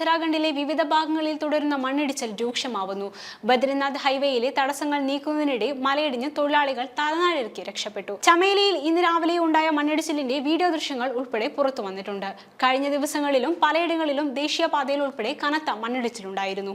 ഉത്തരാഖണ്ഡിലെ വിവിധ ഭാഗങ്ങളിൽ തുടരുന്ന മണ്ണിടിച്ചിൽ രൂക്ഷമാവുന്നു. ബദ്രിനാഥ് ഹൈവേയിലെ തടസ്സങ്ങൾ നീക്കുന്നതിനിടെ മലയിടിഞ്ഞ് തൊഴിലാളികൾ തലനാടിറക്കി രക്ഷപ്പെട്ടു. ചമേലിയിൽ ഇന്ന് രാവിലെ ഉണ്ടായ മണ്ണിടിച്ചിലിന്റെ വീഡിയോ ദൃശ്യങ്ങൾ ഉൾപ്പെടെ പുറത്തു വന്നിട്ടുണ്ട്. കഴിഞ്ഞ ദിവസങ്ങളിലും പലയിടങ്ങളിലും ദേശീയപാതയിൽ ഉൾപ്പെടെ കനത്ത മണ്ണിടിച്ചിലുണ്ടായിരുന്നു.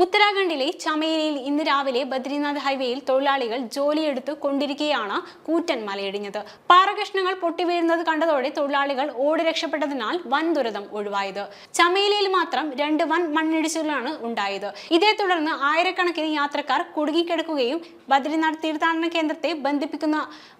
ഉത്തരാഖണ്ഡിലെ ചമേലിയിൽ ഇന്ന് രാവിലെ ബദ്രിനാഥ് ഹൈവേയിൽ തൊഴിലാളികൾ ജോലിയെടുത്ത് കൊണ്ടിരിക്കുകയാണ് കൂറ്റൻ മലയിടിഞ്ഞത്. പാറകഷ്ണങ്ങൾ പൊട്ടിവീഴുന്നത് കണ്ടതോടെ തൊഴിലാളികൾ ഓടി രക്ഷപ്പെട്ടതിനാൽ വൻ ദുരിതം ഒഴിവായത്. ചമേലിയിൽ മാത്രം രണ്ട് വൻ മണ്ണിടിച്ചിലാണ് ഉണ്ടായത്. ഇതേ തുടർന്ന് ആയിരക്കണക്കിന് യാത്രക്കാർ കുടുങ്ങിക്കിടക്കുകയും ബദ്രിനാഥ് തീർത്ഥാടന കേന്ദ്രത്തെ ബന്ധിപ്പിക്കുന്ന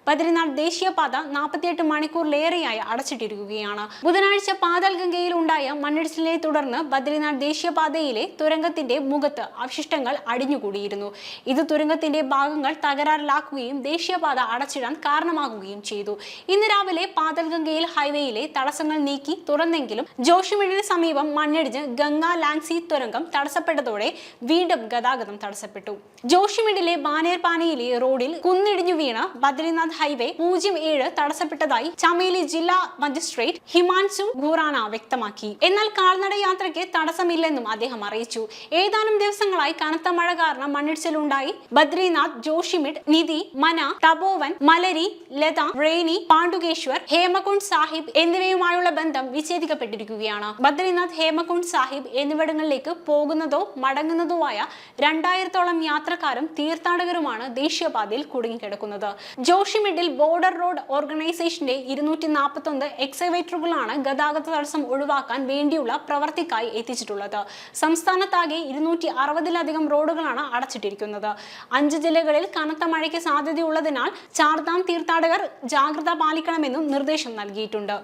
ബദ്രിനാഥ് ദേശീയപാത നാൽപ്പത്തിയെട്ട് മണിക്കൂറിലേറെയായി അടച്ചിട്ടിരിക്കുകയാണ്. ബുധനാഴ്ച പാതാൽഗംഗയിൽ ഉണ്ടായ മണ്ണിടിച്ചിലിനെ തുടർന്ന് ബദ്രിനാഥ് ദേശീയപാതയിലെ തുരങ്കത്തിന്റെ മുഖത്ത് അവശിഷ്ടങ്ങൾ അടിഞ്ഞുകൂടിയിരുന്നു. ഇത് തുരങ്കത്തിന്റെ ഭാഗങ്ങൾ തകരാറിലാക്കുകയും ദേശീയപാത അടച്ചിടാൻ കാരണമാകുകയും ചെയ്തു. ഇന്ന് രാവിലെ പാതൽഗംഗയിൽ ഹൈവേയിലെ തടസ്സങ്ങൾ നീക്കി തുറന്നെങ്കിലും ജോഷിമിഴിന് സമീപം മണ്ണിടിഞ്ഞ് ഗംഗാ ലാൻസി തുരങ്കം തടസ്സപ്പെട്ടതോടെ വീണ്ടും ഗതാഗതം തടസ്സപ്പെട്ടു. ജോഷിമിഡിലെ ബാനേർപാനയിലെ റോഡിൽ കുന്നിടിഞ്ഞു വീണ ബദ്രിനാഥ് ഹൈവേ പൂജ്യം ഏഴ് തടസ്സപ്പെട്ടതായി ചമേലി ജില്ലാ മജിസ്ട്രേറ്റ് ഹിമാൻസു ഖുറാന വ്യക്തമാക്കി. എന്നാൽ കാൽനട യാത്രയ്ക്ക് തടസ്സമില്ലെന്നും അദ്ദേഹം അറിയിച്ചു. ഏതാനും ദിവസങ്ങളായി കനത്ത മഴ കാരണം മണ്ണിടിച്ചിലുണ്ടായി. ബദ്രിനാഥ് ജോഷിമിഡ് നിധി മന തപോവൻ മലരി ലത റേനി പാണ്ഡുകേശ്വർ ഹേമകുണ്ട് സാഹിബ് എന്നിവയുമായുള്ള ബന്ധം വിച്ഛേദിക്കപ്പെട്ടിരിക്കുകയാണ്. ബദ്രിനാഥ് ഹേമകുണ്ട് സാഹിബ് എന്നിവിടങ്ങളിലേക്ക് പോകുന്നതോ മടങ്ങുന്നതോ ആയ രണ്ടായിരത്തോളം യാത്രക്കാരും തീർത്ഥാടകരുമാണ് ദേശീയപാതയിൽ കുടുങ്ങിക്കിടക്കുന്നത്. ജോഷിമിഡിൽ ബോർഡർ റോഡ് ഓർഗനൈസേഷന്റെ ഇരുന്നൂറ്റി നാൽപ്പത്തി ഒന്ന് എക്സവേറ്ററുകളാണ് ഗതാഗത തടസ്സം ഒഴിവാക്കാൻ വേണ്ടിയുള്ള പ്രവർത്തിക്കായി എത്തിച്ചിട്ടുള്ളത്. സംസ്ഥാനത്താകെ ഇരുന്നൂറ്റി അറുപതിലധികം റോഡുകളാണ് അടച്ചിട്ടിരിക്കുന്നത്. അഞ്ച് ജില്ലകളിൽ കനത്ത മഴയ്ക്ക് സാധ്യതയുള്ളതിനാൽ ചാർദാം തീർത്ഥാടകർ ജാഗ്രത പാലിക്കണമെന്നും നിർദ്ദേശം നൽകിയിട്ടുണ്ട്.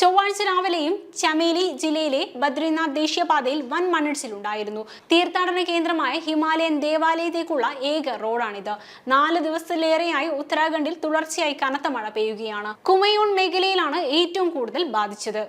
ചൊവ്വാഴ്ച രാവിലെയും ചമേലി ജില്ലയിലെ ബദ്രിനാഥ് ദേശീയപാതയിൽ വൻ മണ്ണിടിച്ചിലുണ്ടായിരുന്നു. തീർത്ഥാടന കേന്ദ്രമായ ഹിമാലയൻ ദേവാലയത്തേക്കുള്ള ഏക റോഡാണിത്. നാല് ദിവസത്തിലേറെയായി ഉത്തരാഖണ്ഡിൽ തുടർച്ചയായി കനത്ത മഴ പെയ്യുകയാണ്. കുമയൂൺ മേഖലയിലാണ് ഏറ്റവും കൂടുതൽ ബാധിച്ചത്.